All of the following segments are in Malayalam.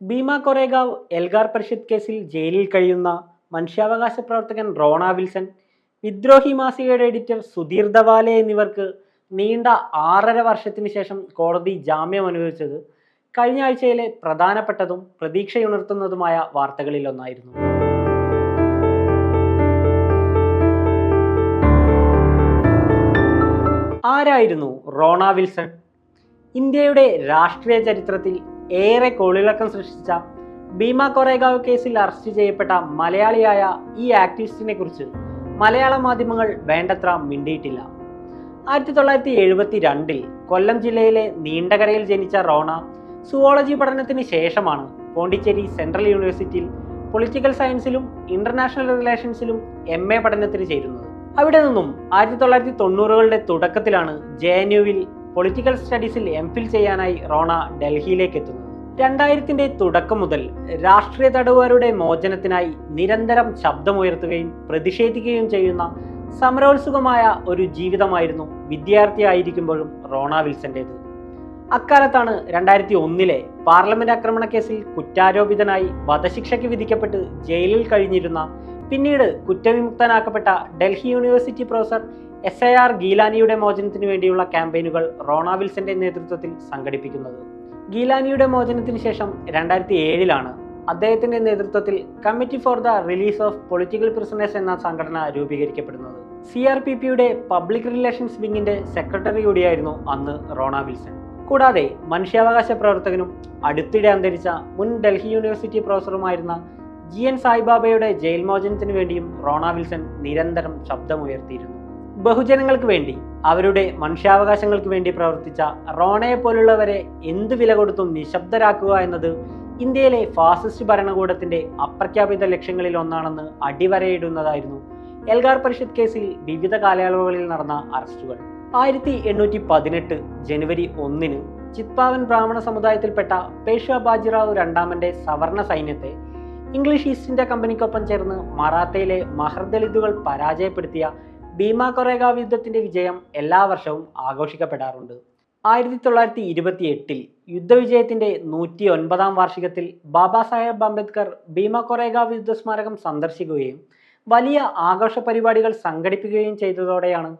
ഭീമ കൊറേഗാവ് എൽഗാർ പരിഷത്ത് കേസിൽ ജയിലിൽ കഴിയുന്ന മനുഷ്യാവകാശ പ്രവർത്തകൻ റോണ വിൽസൺ വിദ്രോഹി മാസികയുടെ എഡിറ്റർ സുധീർ ദവാലെ എന്നിവർക്ക് നീണ്ട ആറര വർഷത്തിന് ശേഷം കോടതി ജാമ്യം അനുവദിച്ചത് കഴിഞ്ഞ ആഴ്ചയിലെ പ്രധാനപ്പെട്ടതും പ്രതീക്ഷയുണർത്തുന്നതുമായ വാർത്തകളിലൊന്നായിരുന്നു. ആരായിരുന്നു റോണ വിൽസൺ? ഇന്ത്യയുടെ രാഷ്ട്രീയ ചരിത്രത്തിൽ ഏറെ കോളിളക്കം സൃഷ്ടിച്ച ഭീമ കൊറേഗാവ് കേസിൽ അറസ്റ്റ് ചെയ്യപ്പെട്ട മലയാളിയായ ഈ ആക്ടിവിസ്റ്റിനെ കുറിച്ച് മലയാള മാധ്യമങ്ങൾ വേണ്ടത്ര മിണ്ടിയിട്ടില്ല. ആയിരത്തി തൊള്ളായിരത്തി എഴുപത്തി രണ്ടിൽ കൊല്ലം ജില്ലയിലെ നീണ്ടകരയിൽ ജനിച്ച റോണ സുവോളജി പഠനത്തിന് ശേഷമാണ് പോണ്ടിച്ചേരി സെൻട്രൽ യൂണിവേഴ്സിറ്റിയിൽ പൊളിറ്റിക്കൽ സയൻസിലും ഇന്റർനാഷണൽ റിലേഷൻസിലും എം എ പഠനത്തിന് ചേരുന്നത്. അവിടെ നിന്നും ആയിരത്തി തൊള്ളായിരത്തി തൊണ്ണൂറുകളുടെ തുടക്കത്തിലാണ് ജെ എൻ യുവിൽ പൊളിറ്റിക്കൽ സ്റ്റഡീസിൽ എം ഫിൽ ചെയ്യാനായി റോണ ഡൽഹിയിലേക്ക് എത്തുന്നത്. രണ്ടായിരത്തിന്റെ തുടക്കം മുതൽ രാഷ്ട്രീയ തടവുകാരുടെ മോചനത്തിനായി നിരന്തരം ശബ്ദമുയർത്തുകയും പ്രതിഷേധിക്കുകയും ചെയ്യുന്ന സമരോത്സുകമായ ഒരു ജീവിതമായിരുന്നു വിദ്യാർത്ഥിയായിരിക്കുമ്പോഴും റോണ വിൽസന്റേത് അക്കാലത്താണ് രണ്ടായിരത്തി ഒന്നിലെ പാർലമെന്റ് ആക്രമണ കേസിൽ കുറ്റാരോപിതനായി വധശിക്ഷയ്ക്ക് വിധിക്കപ്പെട്ട് ജയിലിൽ കഴിഞ്ഞിരുന്ന പിന്നീട് കുറ്റവിമുക്തനാക്കപ്പെട്ട Delhi university professor S A R ഗീലാനിയുടെ മോചനത്തിന് വേണ്ടിയുള്ള ക്യാമ്പയിനുകൾ റോണ വിൽസന്റെ നേതൃത്വത്തിൽ സംഘടിപ്പിക്കുന്നത്. ഗീലാനിയുടെ മോചനത്തിന് ശേഷം രണ്ടായിരത്തി ഏഴിലാണ് അദ്ദേഹത്തിന്റെ നേതൃത്വത്തിൽ committee for the release of political prisoners എന്ന സംഘടന രൂപീകരിക്കപ്പെടുന്നത്. സി ആർ പി പിയുടെ പബ്ലിക് റിലേഷൻസ് വിങ്ങിന്റെ സെക്രട്ടറി കൂടിയായിരുന്നു അന്ന് റോണ വിൽസൺ. കൂടാതെ മനുഷ്യാവകാശ പ്രവർത്തകനും അടുത്തിടെ അന്തരിച്ച മുൻ ഡൽഹി യൂണിവേഴ്സിറ്റി പ്രൊഫസറുമായിരുന്ന ജി എൻ സായിബാബയുടെ ജയിൽ മോചനത്തിന് വേണ്ടിയും റോണ വിൽസൺ നിരന്തരം ശബ്ദമുയർത്തിയിരുന്നു. ബഹുജനങ്ങൾക്ക് വേണ്ടി അവരുടെ മനുഷ്യാവകാശങ്ങൾക്ക് വേണ്ടി പ്രവർത്തിച്ച റോണയെ പോലുള്ളവരെ എന്ത് വില കൊടുത്തും നിശബ്ദരാക്കുക എന്നത് ഇന്ത്യയിലെ ഫാസിസ്റ്റ് ഭരണകൂടത്തിന്റെ അപ്രഖ്യാപിത ലക്ഷ്യങ്ങളിൽ ഒന്നാണെന്ന് അടിവരയിടുന്നതായിരുന്നു എൽഗാർ പരിഷത്ത് കേസിൽ വിവിധ കാലയളവുകളിൽ നടന്ന അറസ്റ്റുകൾ. ആയിരത്തി എണ്ണൂറ്റി പതിനെട്ട് ജനുവരി ഒന്നിന് ചിത്പാവൻ ബ്രാഹ്മണ സമുദായത്തിൽപ്പെട്ട പേഷ്വ ബാജിറാവു രണ്ടാമന്റെ സവർണ സൈന്യത്തെ ഇംഗ്ലീഷ് ഈസ്റ്റ് ഇന്ത്യ കമ്പനിക്കൊപ്പം ചേർന്ന് മറാത്തയിലെ മഹർദലിതുകൾ പരാജയപ്പെടുത്തിയ ഭീമ കൊറേഗാവ് യുദ്ധത്തിന്റെ വിജയം എല്ലാ വർഷവും ആഘോഷിക്കപ്പെടാറുണ്ട്. ആയിരത്തി തൊള്ളായിരത്തി ഇരുപത്തി എട്ടിൽ യുദ്ധവിജയത്തിന്റെ നൂറ്റി ഒൻപതാം വാർഷികത്തിൽ ബാബാ സാഹേബ് അംബേദ്കർ ഭീമ കൊറേഗാവ് യുദ്ധസ്മാരകം സന്ദർശിക്കുകയും വലിയ ആഘോഷ പരിപാടികൾ സംഘടിപ്പിക്കുകയും ചെയ്തതോടെയാണ്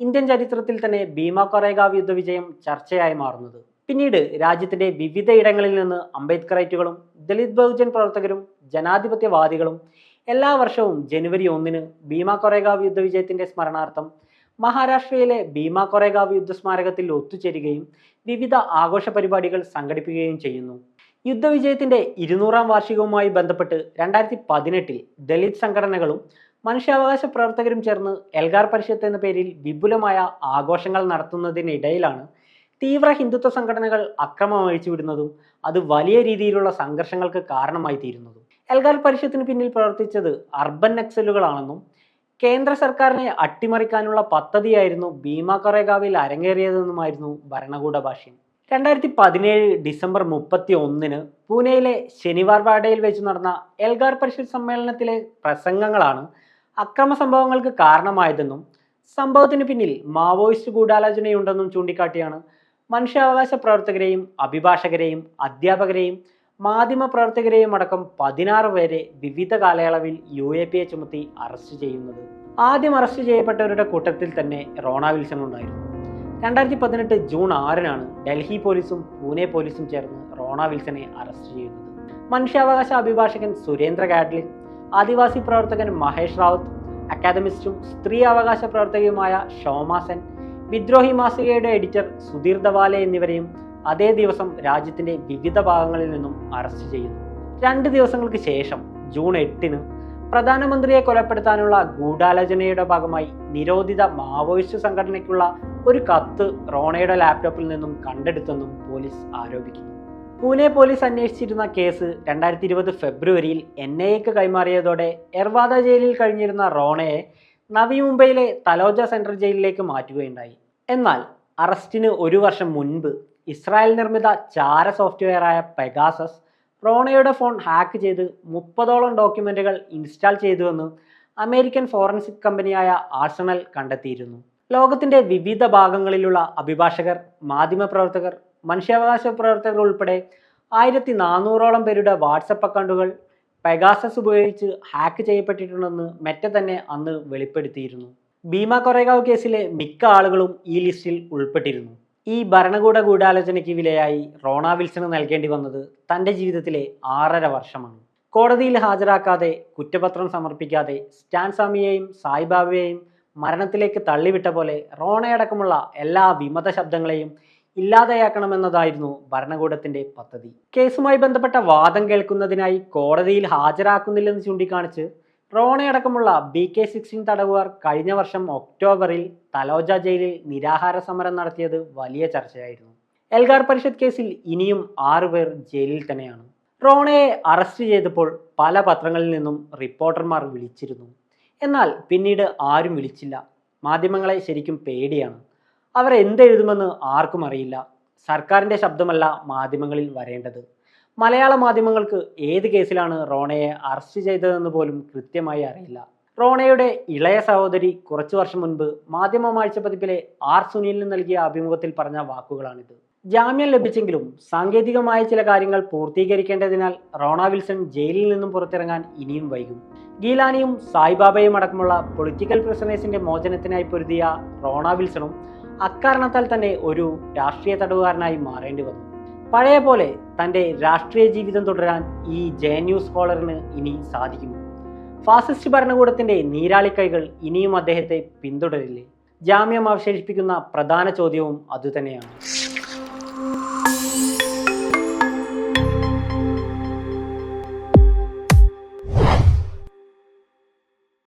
ഇന്ത്യൻ ചരിത്രത്തിൽ തന്നെ ഭീമ കൊറേഗാവ് യുദ്ധവിജയം ചർച്ചയായി മാറുന്നത്. പിന്നീട് രാജ്യത്തിന്റെ വിവിധ ഇടങ്ങളിൽ നിന്ന് അംബേദ്കറൈറ്റുകളും ദളിത് ബഹുജൻ പ്രവർത്തകരും ജനാധിപത്യവാദികളും എല്ലാ വർഷവും ജനുവരി ഒന്നിന് ഭീമ കൊറേഗാവ് യുദ്ധവിജയത്തിന്റെ സ്മരണാർത്ഥം മഹാരാഷ്ട്രയിലെ ഭീമ കൊറേഗാവ് യുദ്ധസ്മാരകത്തിൽ ഒത്തുചേരുകയും വിവിധ ആഘോഷ പരിപാടികൾ സംഘടിപ്പിക്കുകയും ചെയ്യുന്നു. യുദ്ധവിജയത്തിന്റെ ഇരുന്നൂറാം വാർഷികവുമായി ബന്ധപ്പെട്ട് രണ്ടായിരത്തി പതിനെട്ടിൽ ദളിത് സംഘടനകളും മനുഷ്യാവകാശ പ്രവർത്തകരും ചേർന്ന് എൽഗാർ പരിഷത്ത് എന്ന പേരിൽ വിപുലമായ ആഘോഷങ്ങൾ നടത്തുന്നതിനിടയിലാണ് തീവ്ര ഹിന്ദുത്വ സംഘടനകൾ അക്രമം അഴിച്ചുവിടുന്നതും അത് വലിയ രീതിയിലുള്ള സംഘർഷങ്ങൾക്ക് കാരണമായി തീരുന്നതും എൽഗാർ പരിഷത്തിന് പിന്നിൽ പ്രവർത്തിച്ചത് അർബൻ നക്സലുകളാണെന്നും കേന്ദ്ര സർക്കാരിനെ അട്ടിമറിക്കാനുള്ള പദ്ധതിയായിരുന്നു ഭീമ കൊറേഗാവിൽ അരങ്ങേറിയതെന്നുമായിരുന്നു ഭരണകൂട ഭാഷ്യം. രണ്ടായിരത്തി പതിനേഴ് ഡിസംബർ മുപ്പത്തി ഒന്നിന് പൂനെയിലെ ശനിവാർവാഡയിൽ വെച്ച് നടന്ന എൽഗാർ പരിഷത്ത് സമ്മേളനത്തിലെ പ്രസംഗങ്ങളാണ് അക്രമ സംഭവങ്ങൾക്ക് കാരണമായതെന്നും സംഭവത്തിന് പിന്നിൽ മാവോയിസ്റ്റ് ഗൂഢാലോചനയുണ്ടെന്നും ചൂണ്ടിക്കാട്ടിയാണ് മനുഷ്യാവകാശ പ്രവർത്തകരെയും അഭിഭാഷകരെയും അധ്യാപകരെയും മാധ്യമ പ്രവർത്തകരെയും അടക്കം പതിനാറ് പേരെ വിവിധ കാലയളവിൽ യു എ പി എ ചുമത്തി അറസ്റ്റ് ചെയ്യുന്നത്. ആദ്യം അറസ്റ്റ് ചെയ്യപ്പെട്ടവരുടെ കൂട്ടത്തിൽ തന്നെ റോണ വിൽസൺ ഉണ്ടായിരുന്നു. രണ്ടായിരത്തി പതിനെട്ട് ജൂൺ ആറിനാണ് ഡൽഹി പോലീസും പൂനെ പോലീസും ചേർന്ന് റോണ വിൽസനെ അറസ്റ്റ് ചെയ്യുന്നത്. മനുഷ്യാവകാശ അഭിഭാഷകൻ സുരേന്ദ്ര ഗാഡ്ലിൻ ആദിവാസി പ്രവർത്തകൻ മഹേഷ് റാവത്ത് അക്കാദമിസ്റ്റും സ്ത്രീ അവകാശ പ്രവർത്തകയുമായ ഷോമാസൻ വിദ്രോഹി മാസികയുടെ എഡിറ്റർ സുധീർ ദവാലെ എന്നിവരെയും അതേ ദിവസം രാജ്യത്തിന്റെ വിവിധ ഭാഗങ്ങളിൽ നിന്നും അറസ്റ്റ് ചെയ്യുന്നു. രണ്ട് ദിവസങ്ങൾക്ക് ശേഷം ജൂൺ എട്ടിന് പ്രധാനമന്ത്രിയെ കൊലപ്പെടുത്താനുള്ള ഗൂഢാലോചനയുടെ ഭാഗമായി നിരോധിത മാവോയിസ്റ്റ് സംഘടനയ്ക്കുള്ള ഒരു കത്ത് റോണയുടെ ലാപ്ടോപ്പിൽ നിന്നും കണ്ടെടുത്തെന്നും പോലീസ് ആരോപിക്കുന്നു. പൂനെ പോലീസ് അന്വേഷിച്ചിരുന്ന കേസ് രണ്ടായിരത്തി ഇരുപത് ഫെബ്രുവരിയിൽ എൻ ഐ എക്ക് കൈമാറിയതോടെ എർവാദ ജയിലിൽ കഴിഞ്ഞിരുന്ന റോണയെ നവി മുംബൈയിലെ തലോജ സെൻട്രൽ ജയിലിലേക്ക് മാറ്റുകയുണ്ടായി. എന്നാൽ അറസ്റ്റിന് ഒരു വർഷം മുൻപ് ഇസ്രായേൽ നിർമ്മിത ചാര സോഫ്റ്റ്വെയറായ പെഗാസസ് റോണയുടെ ഫോൺ ഹാക്ക് ചെയ്ത് മുപ്പതോളം ഡോക്യുമെന്റുകൾ ഇൻസ്റ്റാൾ ചെയ്തുവെന്ന് അമേരിക്കൻ ഫോറൻസിക് കമ്പനിയായ ആർസണൽ കണ്ടെത്തിയിരുന്നു. ലോകത്തിന്റെ വിവിധ ഭാഗങ്ങളിലുള്ള അഭിഭാഷകർ മാധ്യമപ്രവർത്തകർ മനുഷ്യാവകാശ പ്രവർത്തകർ ഉൾപ്പെടെ ആയിരത്തി നാനൂറോളം പേരുടെ വാട്സപ്പ് അക്കൗണ്ടുകൾ പെഗാസസ് ഉപയോഗിച്ച് ഹാക്ക് ചെയ്യപ്പെട്ടിട്ടുണ്ടെന്ന് മെറ്റ തന്നെ അന്ന് വെളിപ്പെടുത്തിയിരുന്നു. ഭീമ കൊറേഗാവ് കേസിലെ മിക്ക ആളുകളും ഈ ലിസ്റ്റിൽ ഉൾപ്പെട്ടിരുന്നു. ഈ ഭരണകൂട ഗൂഢാലോചനയ്ക്ക് വിലയായി റോണ വിൽസണ് നൽകേണ്ടി വന്നത് തന്റെ ജീവിതത്തിലെ ആറര വർഷമാണ്. കോടതിയിൽ ഹാജരാക്കാതെ കുറ്റപത്രം സമർപ്പിക്കാതെ സ്റ്റാൻ സ്വാമിയെയും സായിബാബയെയും മരണത്തിലേക്ക് തള്ളിവിട്ട പോലെ റോണയടക്കമുള്ള എല്ലാ വിമത ശബ്ദങ്ങളെയും ഇല്ലാതെയാക്കണമെന്നതായിരുന്നു ഭരണകൂടത്തിന്റെ പദ്ധതി. കേസുമായി ബന്ധപ്പെട്ട വാദം കേൾക്കുന്നതിനായി കോടതിയിൽ ഹാജരാക്കുന്നില്ലെന്ന് ചൂണ്ടിക്കാണിച്ച് റോണയടക്കമുള്ള ബി കെ സിക്സ്റ്റീൻ തടവുകാർ കഴിഞ്ഞ വർഷം ഒക്ടോബറിൽ തലോജ ജയിലിൽ നിരാഹാര സമരം നടത്തിയത് വലിയ ചർച്ചയായിരുന്നു. എൽഗാർ പരിഷത്ത് കേസിൽ ഇനിയും ആറുപേർ ജയിലിൽ തന്നെയാണ്. റോണയെ അറസ്റ്റ് ചെയ്തപ്പോൾ പല പത്രങ്ങളിൽ നിന്നും റിപ്പോർട്ടർമാർ വിളിച്ചിരുന്നു. എന്നാൽ പിന്നീട് ആരും വിളിച്ചില്ല. മാധ്യമങ്ങളെ ശരിക്കും പേടിയാണ്. അവർ എന്തെഴുതുമെന്ന് ആർക്കും അറിയില്ല. സർക്കാരിന്റെ ശബ്ദമല്ല മാധ്യമങ്ങളിൽ വരേണ്ടത്. മലയാള മാധ്യമങ്ങൾക്ക് ഏത് കേസിലാണ് റോണയെ അറസ്റ്റ് ചെയ്തതെന്ന് പോലും കൃത്യമായി അറിയില്ല. റോണയുടെ ഇളയ സഹോദരി കുറച്ചു വർഷം മുൻപ് മാധ്യമ മാധ്യമമാഴ്ച പതിപ്പിലെ ആർ സുനിലിന് നൽകിയ അഭിമുഖത്തിൽ പറഞ്ഞ വാക്കുകളാണിത്. ജാമ്യം ലഭിച്ചെങ്കിലും സാങ്കേതികമായ ചില കാര്യങ്ങൾ പൂർത്തീകരിക്കേണ്ടതിനാൽ റോണ വിൽസൺ ജയിലിൽ നിന്നും പുറത്തിറങ്ങാൻ ഇനിയും വൈകും. ഗീലാനിയും സായിബാബയും അടക്കമുള്ള പൊളിറ്റിക്കൽ പ്രിസണേഴ്സിന്റെ മോചനത്തിനായി പൊരുതിയ റോണ വിൽസണും അക്കാരണത്താൽ തന്നെ ഒരു രാഷ്ട്രീയ തടവുകാരനായി മാറേണ്ടി വന്നു. പഴയ പോലെ തന്റെ രാഷ്ട്രീയ ജീവിതം തുടരാൻ ഈ ജെ എൻ യു സ്കോളറിന് ഇനി സാധിക്കുമോ ഫാസിസ്റ്റ് ഭരണകൂടത്തിന്റെ നീരാളിക്കൈകൾ ഇനിയും അദ്ദേഹത്തെ പിന്തുടരില്ലേ? ജാമ്യം അവശേഷിപ്പിക്കുന്ന പ്രധാന ചോദ്യവും അതുതന്നെയാണ്.